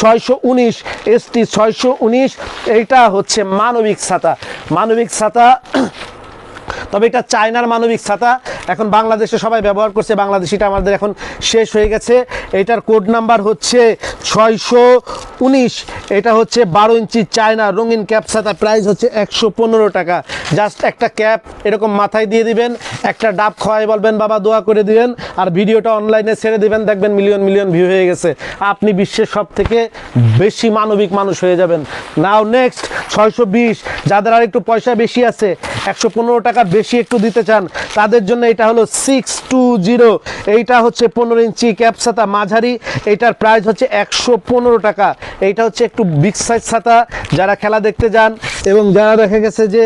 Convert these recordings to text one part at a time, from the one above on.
ছয়শো উনিশ এসটি ছয়শো উনিশ এইটা হচ্ছে মানবিক ছাতা। মানবিক ছাতা তবে এটা চায়নার মানবিক ছাতা। এখন বাংলাদেশে সবাই ব্যবহার করছে, বাংলাদেশিটা আমাদের এখন শেষ হয়ে গেছে। এটার কোড নাম্বার হচ্ছে ছয়শো উনিশ। এটা হচ্ছে বারো ইঞ্চি চায়না রঙিন ক্যাপ ছাতা, প্রাইস হচ্ছে একশো পনেরো টাকা। জাস্ট একটা ক্যাপ, এরকম মাথায় দিয়ে দিবেন, একটা ডাব খাওয়াই বলবেন, বাবা, দোয়া করে দিবেন। আর ভিডিওটা অনলাইনে ছেড়ে দিবেন, দেখবেন মিলিয়ন মিলিয়ন ভিউ হয়ে গেছে। আপনি বিশ্বের সব থেকে বেশি মানবিক মানুষ হয়ে যাবেন। নাও নেক্সট ছয়শো বিশ। যাদের আর একটু পয়সা বেশি আছে, একশো টাকার বেশি একটু দিতে চান, তাদের জন্য এটা হলো সিক্স টু জিরো এইটা হচ্ছে পনেরো ইঞ্চি ক্যাপ ছাতা মাঝারি এইটার প্রাইস হচ্ছে একশো পনেরো টাকা। এইটা হচ্ছে একটু বিগ সাইজ ছাতা, যারা খেলা দেখতে যান এবং যারা দেখা গেছে যে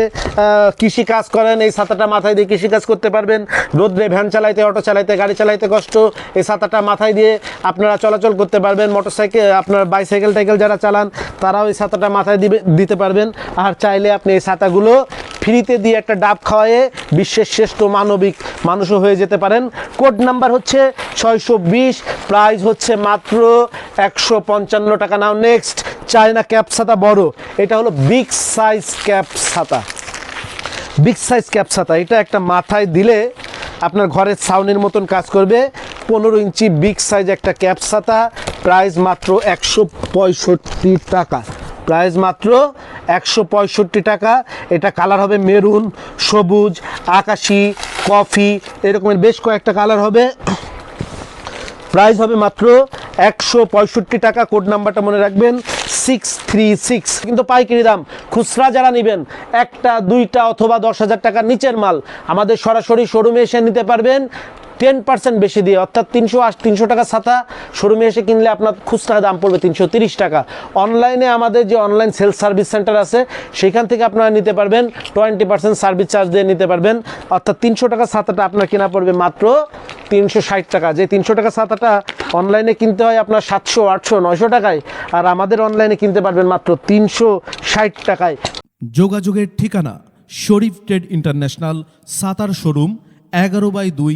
কৃষি কাজ করেন, এই ছাতাটা মাথায় দিয়ে কৃষি কাজ করতে পারবেন। রোদ্রে ভ্যান চালাইতে, অটো চালাইতে, গাড়ি চালাইতে কষ্ট, এই ছাতাটা মাথায় দিয়ে আপনারা চলাচল করতে পারবেন। মোটরসাইকেল, আপনার বাইসাইকেল টাইকেল যারা চালান, তারাও এই ছাতাটা মাথায় দিবে, দিতে পারবেন। আর চাইলে আপনি এই ছাতাগুলো ফ্রিতে দিয়ে একটা ডাব খাওয়ায়ে বিশ্বের শ্রেষ্ঠ মানবিক মানুষও হয়ে যেতে পারেন। কোড নাম্বার হচ্ছে ছয়শো বিশ, প্রাইস হচ্ছে মাত্র একশো পঞ্চান্ন টাকা। নাও, নেক্সট, চায়না ক্যাপ ছাতা বড়। এটা হলো বিগ সাইজ ক্যাপ ছাতা। বিগ সাইজ ক্যাপ ছাতা, এটা একটা মাথায় দিলে আপনার ঘরের ছাউনির মতন কাজ করবে। পনেরো ইঞ্চি বিগ সাইজ একটা ক্যাপ ছাতা, প্রাইস মাত্র একশো পঁয়ষট্টি টাকা। প্রাইস মাত্র একশো পঁয়ষট্টি টাকা। এটা কালার হবে মেরুন, সবুজ, আকাশি, কফি, এরকমের বেশ কয়েকটা কালার হবে। প্রাইস হবে মাত্র একশো পঁয়ষট্টি টাকা। কোড নাম্বারটা মনে রাখবেন, সিক্স থ্রি সিক্স। কিন্তু পাইকারি দাম, খুচরা যারা নেবেন, একটা, দুইটা অথবা দশ হাজার টাকার নিচের মাল আমাদের সরাসরি শোরুমে এসে নিতে পারবেন। টেন পার্সেন্ট বেশি দিয়ে, অর্থাৎ তিনশো আশ তিনশো টাকা ছাতা শোরুমে এসে কিনলে আপনার খুচরা দাম পড়বে তিনশো তিরিশ টাকা। অনলাইনে আমাদের যে অনলাইন সেলস সার্ভিস সেন্টার আছে, সেখান থেকে আপনারা নিতে পারবেন টোয়েন্টি পার্সেন্ট সার্ভিস চার্জ দিয়ে নিতে পারবেন। অর্থাৎ তিনশো টাকা ছাতাটা আপনার কেনা পড়বে মাত্র তিনশো ষাট টাকা। যে তিনশো টাকা ছাতাটা অনলাইনে কিনতে হয় আপনার সাতশো, আটশো, নয়শো টাকায়, আর আমাদের অনলাইনে কিনতে পারবেন মাত্র তিনশো ষাট টাকায়। যোগাযোগের ঠিকানা শরীফ ট্রেড ইন্টারন্যাশনাল, সাতার শোরুম, এগারো বাই দুই